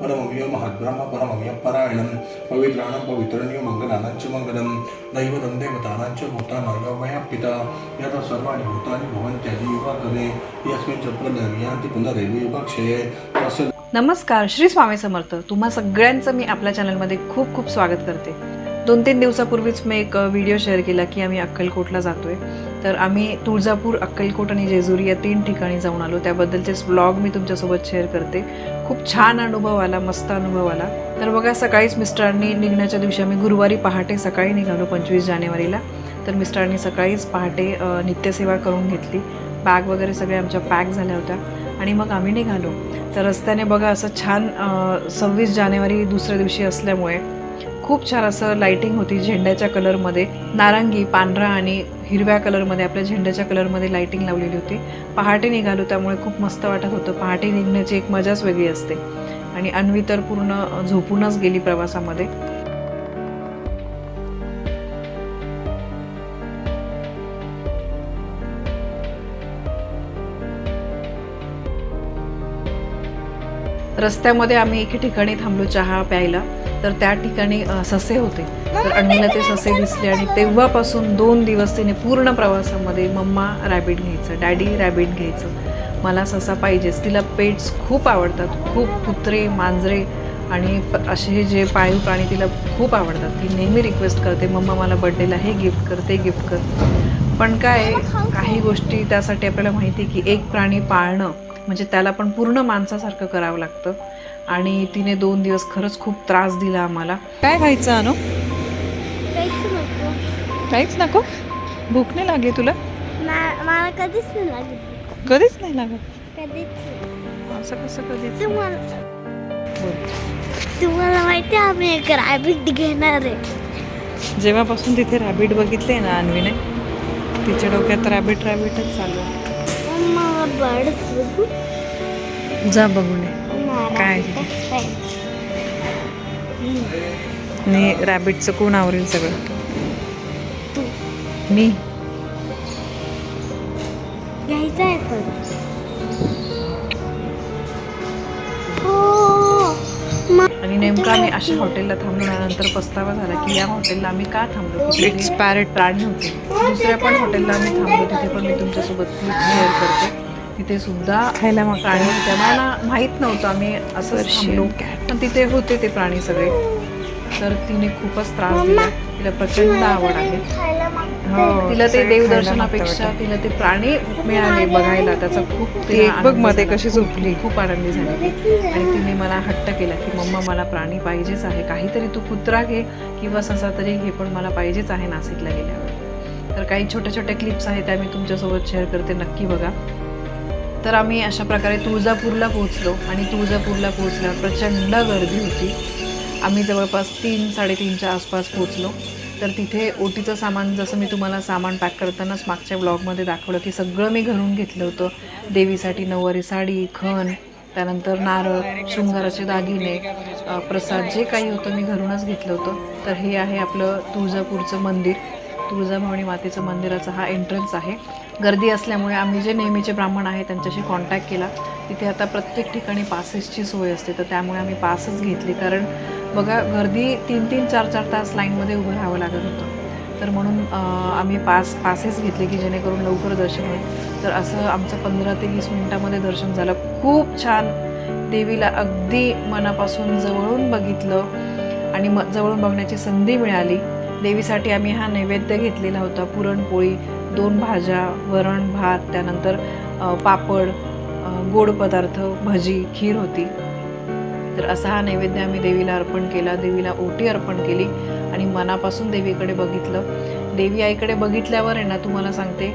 परमव्य महद्ब्रह्म परमव्य परायणं पवित्राणं पवित्रण्य मङ्गलानाञ्च मङ्गलं दैवतं देवतानाञ्च भूतानां पिता। यदा सर्वाणि भूतानि भवन्त्यदि युगागमे यस्मिन् च प्रलयान्ति पुनरेव तस्य नमस्कार श्री स्वामी समर्थ. तुम्हा सगळ्यांचं मी आपल्या चॅनलमध्ये खूप खूप स्वागत करते. दोन तीन दिवसापूर्वीच मी एक व्हिडिओ शेअर केला की आम्ही अक्कलकोटला जातोय. तर आम्ही तुळजापूर अक्कलकोट आणि जेजुरी या तीन ठिकाणी जाऊन आलो. त्याबद्दलचेच ब्लॉग मी तुमच्यासोबत शेअर करते. खूप छान अनुभव आला मस्त अनुभव आला. तर बघा सकाळीच मिस्टरांनी निघण्याच्या दिवशी आम्ही गुरुवारी पहाटे सकाळी निघालो पंचवीस जानेवारीला. तर मिस्टरांनी सकाळीच पहाटे नित्यसेवा करून घेतली. बॅग वगैरे सगळ्या आमच्या पॅक झाल्या होत्या. आणि मग आम्ही निघालो. तर रस्त्याने बघा असं छान सव्वीस जानेवारी दुसऱ्या दिवशी असल्यामुळे खूप छान असं लाइटिंग होती झेंड्याच्या कलरमध्ये नारंगी पांढरा आणि हिरव्या कलरमध्ये आपल्या झेंड्याच्या कलरमध्ये लाइटिंग लावलेली होती. पहाटे निघालो त्यामुळे खूप मस्त वाटत होतं. पहाटे निघण्याची एक मजाच वेगळी असते. आणि अन्वी तर पूर्ण झोपूनच गेली प्रवासामध्ये. रस्त्यामध्ये आम्ही एके ठिकाणी थांबलो चहा प्यायला. तर त्या ठिकाणी ससे होते. तर अण्णीला ते ससे दिसले आणि तेव्हापासून दोन दिवस तिने पूर्ण प्रवासामध्ये मम्मा रॅबिट घ्यायचं डॅडी रॅबिट घ्यायचं. मला ससा पाहिजेच. तिला पेट्स खूप आवडतात. खूप कुत्रे मांजरे आणि असे जे पाळीव प्राणी तिला खूप आवडतात. ती नेहमी रिक्वेस्ट करते मम्मा मला बड्डेला हे गिफ्ट कर ते गिफ्ट कर. पण काय काही गोष्टी त्यासाठी आपल्याला माहिती आहे की एक प्राणी पाळणं म्हणजे त्याला पण पूर्ण माणसासारखं करावं लागतं. आणि तिने दोन दिवस खरंच खूप त्रास दिला आम्हाला. काय खायचं अनु? काहीच नको. भूक नाही लागली तुला? मला कधीच नाही लागत कधीच नाही लागत? कधीच. असं कसं कधीच? तुम्हाला माहिती आहे आम्ही एक रॅबिट घेणार आहे. जेव्हापासून तिथे रॅबिट बघितले ना अन्वीने तिच्या डोक्यात रॅबिट रॅबिटच चालू आहे. बर्ड्स बघू. जा बघून ये. मला काय? आणि रॅबिटचं कोण आवरेल सगळं? तू. मी. घ्यायचं आहे पण आणि नेमकं आम्ही अशा हॉटेलला थांबल्यानंतर पस्तावा झाला की या हॉटेलला आम्ही का थांबलो? पॅरेट प्राणी होते दुसऱ्या पण हॉटेलला आम्ही थांबलो तिथे पण मी तुमच्यासोबत शेअर करते. तिथे सुद्धा खायला मग प्राणी होते. मला माहीत नव्हतं आम्ही असं थांबलो. पण तिथे होते ते प्राणी सगळे. तर तिने खूपच त्रास दिला. तिला प्रचंड आवड आहे. हो तिला ते देवदर्शनापेक्षा तिला ते प्राणी मिळाले बघायला. त्याचा खूप ती बघमध्ये कशी झोपली. खूप आनंदी झाली. आणि तिने मला हट्ट केला की मम्मा मला प्राणी पाहिजेच आहे. काहीतरी तू कुत्रा घे किंवा ससा तरी घे पण मला पाहिजेच आहे नाशिकला गेल्यावर. तर काही छोट्या छोट्या क्लिप्स आहेत त्या मी तुमच्यासोबत शेअर करते. नक्की बघा. तर आम्ही अशा प्रकारे तुळजापूरला पोहोचलो. आणि तुळजापूरला पोहोचल्यावर प्रचंड गर्दी होती. आम्ही जवळपास तीन साडेतीनच्या आसपास पोचलो तर तिथे ओटीचं सामान जसं मी तुम्हाला सामान पॅक करतानाच मागच्या ब्लॉगमध्ये दाखवलं की सगळं मी घरून घेतलं होतं. देवीसाठी नऊवारी साडी खण त्यानंतर नारळ शृंगाराचे दागिने प्रसाद जे काही होतं मी घरूनच घेतलं होतं. तर हे आहे आपलं तुळजापूरचं मंदिर. तुळजाभवानी मातेचं मंदिराचा हा एंट्रन्स आहे. गर्दी असल्यामुळे आम्ही जे नेहमीचे ब्राह्मण आहे त्यांच्याशी कॉन्टॅक्ट केला. तिथे आता प्रत्येक ठिकाणी पासेसची सोय असते तर त्यामुळे आम्ही पासच घेतले. कारण बघा गर्दी तीन तीन चार चार तास लाईनमध्ये उभं राहावं लागत होतं. तर म्हणून आम्ही पास पासेस घेतले की जेणेकरून लवकर दर्शन होईल. तर असं आमचं पंधरा ते वीस मिनिटामध्ये दर्शन झालं. खूप छान. देवीला अगदी मनापासून जवळून बघितलं आणि म जवळून बघण्याची संधी मिळाली. देवीसाठी आम्ही हा नैवेद्य घेतलेला होता. पुरणपोळी दोन भाज्या वरण भात त्यानंतर पापड गोड पदार्थ भजी खीर होती. तर असा हा नैवेद्य आम्ही देवीला अर्पण केला देवीला ओटी अर्पण केली आणि मनापासून देवीकडे बघितलं. देवी आईकडे बघितल्यावर आहे ना तुम्हाला सांगते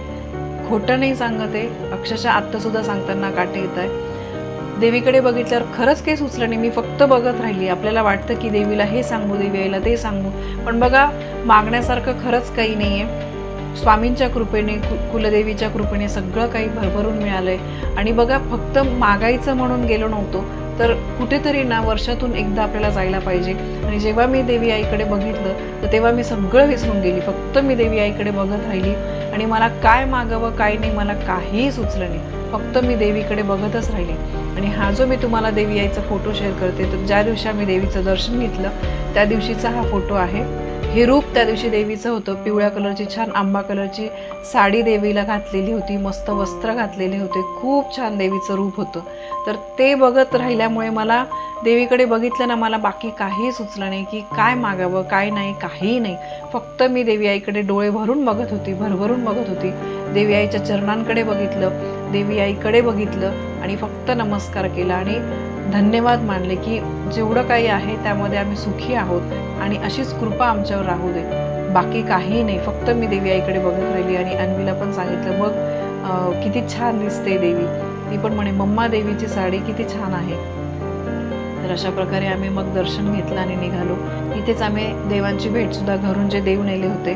खोटं नाही सांगत आहे अक्षरशः आत्तासुद्धा सांगताना काटे येत आहे. देवीकडे बघितल्यावर खरंच काही सुचलं नाही मी फक्त बघत राहिली. आपल्याला वाटतं की देवीला हे सांगू देवी आईला ते सांगू. पण बघा मागण्यासारखं खरंच काही नाही आहे स्वामींच्या कृपेने कु कुलदेवीच्या कृपेने सगळं काही भरभरून मिळालं आहे आणि बघा फक्त मागायचं म्हणून गेलो नव्हतो तर कुठेतरी ना वर्षातून एकदा आपल्याला जायला पाहिजे. आणि जेव्हा मी देवी आईकडे बघितलं तर तेव्हा मी सगळं विसरून गेली. फक्त मी देवी आईकडे बघत राहिली. आणि मला काय मागावं काय नाही मला काहीही सुचलं नाही. फक्त मी देवीकडे बघतच राहिली. आणि हा जो मी तुम्हाला देवी आईचा फोटो शेअर करते तर ज्या दिवशी आम्ही देवीचं दर्शन घेतलं त्या दिवशीचा हा फोटो आहे. हे रूप त्या दिवशी देवीचं होतं. पिवळ्या कलरची छान आंबा कलरची साडी देवीला घातलेली होती. मस्त वस्त्र घातलेले होते. खूप छान देवीचं रूप होतं. तर ते बघत राहिल्यामुळे मला देवीकडे बघितलं ना मला बाकी काही सुचलं नाही की काय मागावं काय नाही काहीही नाही. फक्त मी देवी आईकडे डोळे भरून बघत होती भरभरून बघत होती. देवी आईच्या चरणांकडे बघितलं देवी आईकडे बघितलं आणि फक्त नमस्कार केला आणि धन्यवाद मानले की जेवढं काही आहे त्यामध्ये आम्ही सुखी आहोत आणि अशीच कृपा आमच्यावर राहू दे. बाकी काही नाही फक्त मी देवी आईकडे बघत राहिली आणि अन्वीला पण सांगितलं बघ किती छान दिसते देवी. ती पण म्हणे मम्मा देवीची साडी किती छान आहे. तर अशा प्रकारे आम्ही मग दर्शन घेतलं आणि निघालो. इथेच आम्ही देवांची भेटसुद्धा घरून जे देव नेले होते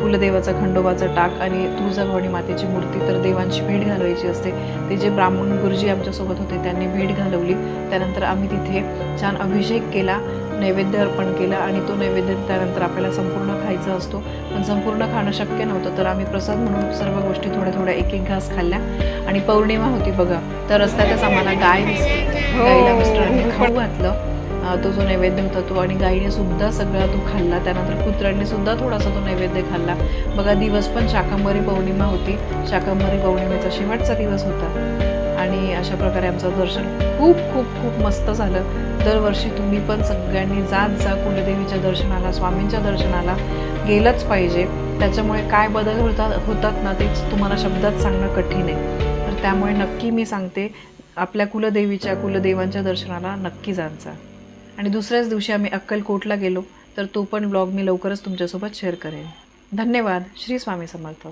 कुलदेवाचा खंडोबाचा टाक आणि तुळजाभवानी मातेची मूर्ती तर देवांची भेट घालवायची असते. ते जे ब्राह्मण गुरुजी आमच्यासोबत होते त्यांनी भेट घालवली. त्यानंतर आम्ही तिथे छान अभिषेक केला. नैवेद्य अर्पण केला आणि तो नैवेद्य त्यानंतर आपल्याला संपूर्ण खायचा असतो. पण संपूर्ण खाणं शक्य नव्हतं तर आम्ही प्रसाद म्हणून सर्व गोष्टी थोड्या थोड्या एक एक घास खाल्ल्या. आणि पौर्णिमा होती बघा तर रस्त्यातच आम्हाला गाय गाईला मिस्टरांनी खाऊ घातलं. तो जो नैवेद्य होता तो आणि गाईने सुद्धा सगळा तो खाल्ला. त्यानंतर कुत्र्यांनी सुद्धा थोडासा तो नैवेद्य खाल्ला. बघा दिवस पण शाकंभरी पौर्णिमा होती. शाकंभरी पौर्णिमेचा शेवटचा दिवस होता. आणि अशा प्रकारे आमचं दर्शन खूप खूप खूप मस्त झालं. दरवर्षी तुम्ही पण सगळ्यांनी जात जा कुलदेवीच्या दर्शनाला स्वामींच्या दर्शनाला. गेलंच पाहिजे. त्याच्यामुळे काय बदल होतात होतात ना तेच तुम्हाला शब्दात सांगणं कठीण आहे. तर त्यामुळे नक्की मी सांगते आपल्या कुलदेवीच्या कुलदेवांच्या दर्शनाला नक्की जात जा. आणि दुसऱ्याच दिवशी आम्ही अक्कलकोटला गेलो तर तो पण ब्लॉग मी लवकरच तुमच्यासोबत शेअर करेन. धन्यवाद. श्री स्वामी समर्थ.